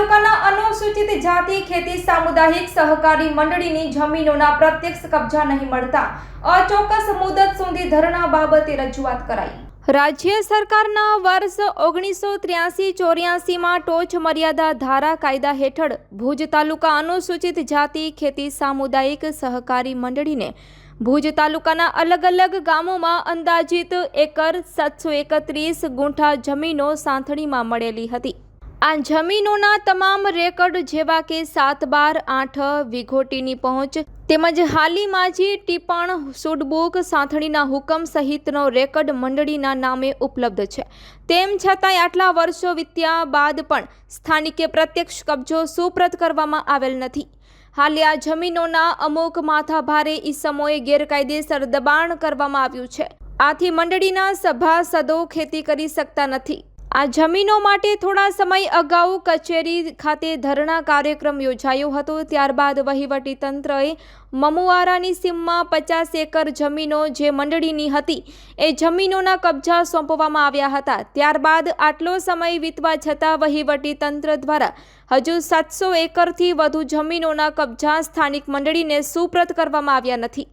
તાલુકાના અનુસૂચિત જાતિ ખેતી સામુદાયિક સહકારી મંડળીની જમીનોના પ્રત્યક્ષ કબજા નહીં મળતા અચોક્કસ મુદત સુધી ધરણા બાબતે રજૂઆત કરાઈ. રાજ્ય સરકારના વર્ષ ઓગણીસો ત્ર્યાસી ચોર્યાસીમાં ટોચ મર્યાદા ધારા કાયદા હેઠળ ભુજ તાલુકા અનુસૂચિત જાતિ ખેતી સામુદાયિક સહકારી મંડળીને ભુજ તાલુકાના અલગ અલગ ગામોમાં અંદાજિત એકર સાતસો એકત્રીસ ગુંઠા જમીનો સાંથણીમાં મળેલી હતી. આ જમીનોના તમામ રેકર્ડ જેવા કે સાત બાર આઠ વિઘોટીની પહોંચ તેમજ હાલીમાં માજી ટીપણ સુડબુક સાંથણીના હુકમ સહિતનો રેકર્ડ મંડળીના નામે ઉપલબ્ધ છે. તેમ છતાંય આટલા વર્ષો વીત્યા બાદ પણ સ્થાનિકે પ્રત્યક્ષ કબજો સુપ્રત કરવામાં આવેલ નથી. હાલે આ જમીનોના અમુક માથાભારે ઈસમોએ ગેરકાયદેસર દબાણ કરવામાં આવ્યું છે. આથી મંડળીના સભાસદો ખેતી કરી શકતા નથી. આ જમીનો માટે થોડા સમય અગાઉ કચેરી ખાતે ધરણા કાર્યક્રમ યોજાયો હતો. ત્યારબાદ વહીવટી તંત્રએ મમુવારાની સીમમાં પચાસ એકર જમીનો જે મંડળીની હતી, એ જમીનોના કબજા સોંપવામાં આવ્યા હતા. ત્યારબાદ આટલો સમય વીતવા છતાં વહીવટી તંત્ર દ્વારા હજુ સાતસો એકરથી વધુ જમીનોના કબજા સ્થાનિક મંડળીને સુપ્રત કરવામાં આવ્યા નથી.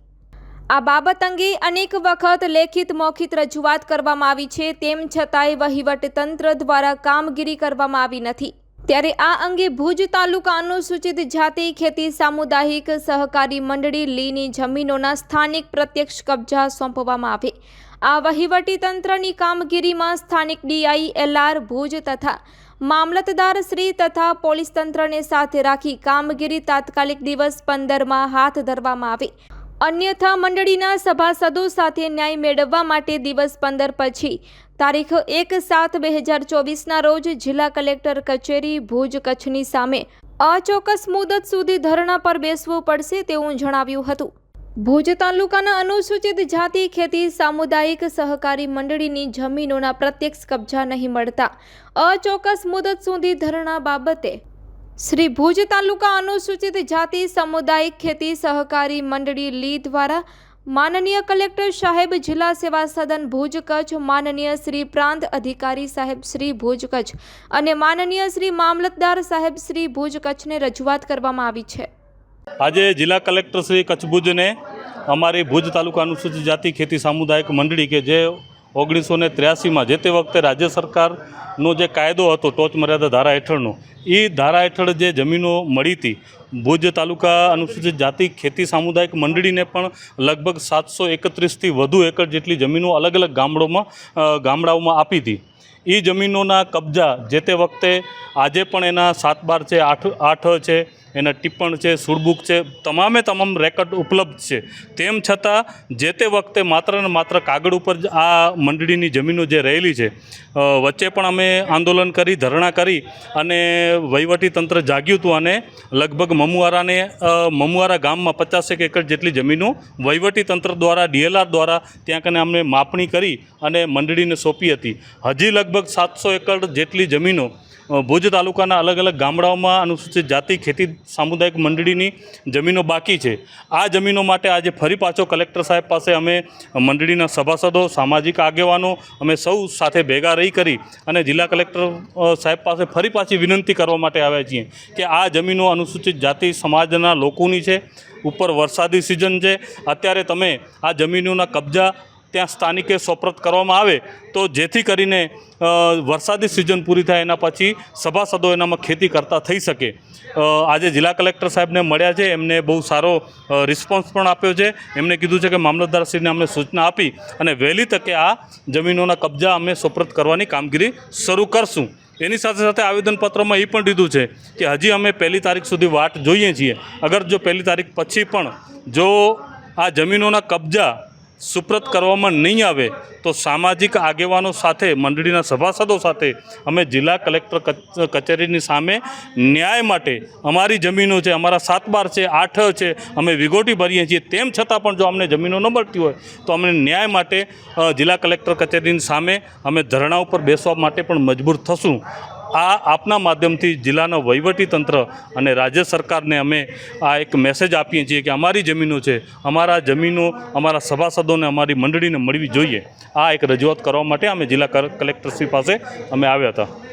આ બાબત અંગે અનેક વખત લેખિત મૌખિત રજૂઆત કરવામાં આવી છે, તેમ છતાંય વહીવટતંત્ર દ્વારા કામગીરી કરવામાં આવી નથી. ત્યારે આ અંગે ભુજ તાલુકા અનુસૂચિત જાતિ ખેતી સામુદાયિક સહકારી મંડળી લીની જમીનોના સ્થાનિક પ્રત્યક્ષ કબજા સોંપવામાં આવે. આ વહીવટી તંત્રની કામગીરીમાં સ્થાનિક ડીઆઈ એલઆર ભુજ તથા મામલતદાર શ્રી તથા પોલીસ તંત્રને સાથે રાખી કામગીરી તાત્કાલિક દિવસ પંદરમાં હાથ ધરવામાં આવે. અન્યથા મંડળીના સભાસદો સાથે ન્યાય મેળવવા માટે દિવસ પંદર પછી. તારીખ એક સાત બે હજાર ચોવીસના રોજ જિલ્લા કલેક્ટર કચેરી ભુજ કચ્છની સામે અચોક્કસ મુદત સુધી ધરણા પર બેસવું પડશે તેવું જણાવ્યું હતું. ભુજ તાલુકાના અનુસૂચિત જાતિ ખેતી સામુદાયિક સહકારી મંડળીની જમીનોના પ્રત્યક્ષ કબજા નહીં મળતા અચોક્કસ મુદત સુધી ધરણા બાબતે શ્રી ભુજ તાલુકા અનુસૂચિત જાતિ સામુદાયિક ખેતી સહકારી મંડળી લી દ્વારા માનનીય કલેક્ટર સાહેબ જિલ્લા સેવા સદન ભુજ કચ્છ, માનનીય શ્રી પ્રાંત અધિકારી સાહેબ શ્રી ભુજ કચ્છ અને માનનીય શ્રી મામલતદાર સાહેબ શ્રી ભુજ કચ્છને રજૂઆત કરવામાં આવી છે. આજે જિલ્લા કલેક્ટર શ્રી કચ્છ ભુજને અમારી ભુજ તાલુકા અનુસૂચિત જાતિ ખેતી સામુદાયિક મંડળી કે જે ઓગણીસો ને ત્ર્યાસીમાં જે તે વખતે રાજ્ય સરકારનો જે કાયદો હતો, ટોચ મર્યાદા ધારા હેઠળનો એ ધારા હેઠળ જે જમીનો મળી હતી, ભુજ તાલુકા અનુસૂચિત જાતિ ખેતી સામુદાયિક મંડળીને પણ લગભગ સાતસો એકત્રીસથી વધુ એકર જેટલી જમીનો અલગ અલગ ગામડોમાં ગામડાઓમાં આપી હતી. એ જમીનોના કબજા જે તે વખતે આજે પણ એના સાત બાર છે, આઠ આઠ છે એના ટિપ્પણ છે, સુડબુક છે, તમામે તમામ રેકર્ડ ઉપલબ્ધ છે. તેમ છતાં, જે તે વખતે માત્ર ને માત્ર કાગળ ઉપર જ આ મંડળીની જમીનો જે રહેલી છે વચ્ચે પણ અમે આંદોલન કરી, ધરણા કરી અને તંત્ર જાગ્યું હતું અને લગભગ મમુઆરાને મમુઆરા ગામમાં પચાસેક એકર જેટલી જમીનો તંત્ર દ્વારા, ડીએલઆર દ્વારા ત્યાં કને અમને માપણી કરી અને મંડળીને સોંપી હતી. હજી લગભગ સાતસો એકર જેટલી જમીનો ભુજ તાલુકાના અલગ અલગ ગામડાઓમાં અનુસૂચિત જાતિ, ખેતી, સામુદાયિક મંડળીની જમીનો બાકી છે. આ જમીનો માટે આજે ફરી પાછો કલેક્ટર સાહેબ પાસે અમે મંડળીના સભાસદો, સામાજિક આગેવાનો અમે સૌ સાથે ભેગા રહી કરી અને જિલ્લા કલેક્ટર સાહેબ પાસે ફરી પાછી વિનંતી કરવા માટે આવ્યા છીએ કે આ જમીનો અનુસૂચિત જાતિ સમાજના લોકોની છે. ઉપર વરસાદી સિઝન છે. અત્યારે તમે આ જમીનોના કબજા ત્યાં સ્થાનિકે સોપરત કરવામાં આવે તો જેથી કરીને વરસાદી સિઝન પૂરી થાય એના પછી સભાસદો એનામાં ખેતી કરતા થઈ શકે. આજે જિલ્લા કલેક્ટર સાહેબને મળ્યા છે, એમને બહુ સારો રિસ્પોન્સ પણ આપ્યો છે. એમને કીધું છે કે મામલતદારશ્રીને અમને સૂચના આપી અને વહેલી તકે આ જમીનોના કબજા અમે સોપરત કરવાની કામગીરી શરૂ કરશું. એની સાથે સાથે આવેદનપત્રમાં એ પણ દીધું છે કે હજી અમે પહેલી તારીખ સુધી વાટ જોઈએ છીએ. અગર જો પહેલી તારીખ પછી પણ જો આ જમીનોના કબજા સુપ્રત કરવામાં નહીં આવે તો સામાજિક આગેવાનો સાથે, મંડળીના સભાસદો સાથે અમે જિલ્લા કલેક્ટર કચ- કચેરીની સામે ન્યાય માટે અમારી જમીનો છે, અમારા સાત બાર છે, આઠ છે, અમે વિગોટી ભરીએ છીએ. તેમ છતાં પણ જો અમને જમીનો ન મળતી હોય, તો અમને ન્યાય માટે જિલ્લા કલેક્ટર કચેરીની સામે અમે ધરણા ઉપર બેસવા માટે પણ મજબૂર થશું. આ આપના માધ્યમથી જિલ્લાના તંત્ર અને રાજ્ય સરકારને અમે આ એક મેસેજ આપીએ છીએ કે અમારી જમીનો છે, અમારા જમીનો, અમારા સભાસદોને, અમારી મંડળીને મળવી જોઈએ. આ એક રજૂઆત કરવા માટે અમે જિલ્લા કલેક્ટરશ્રી પાસે અમે આવ્યા હતા.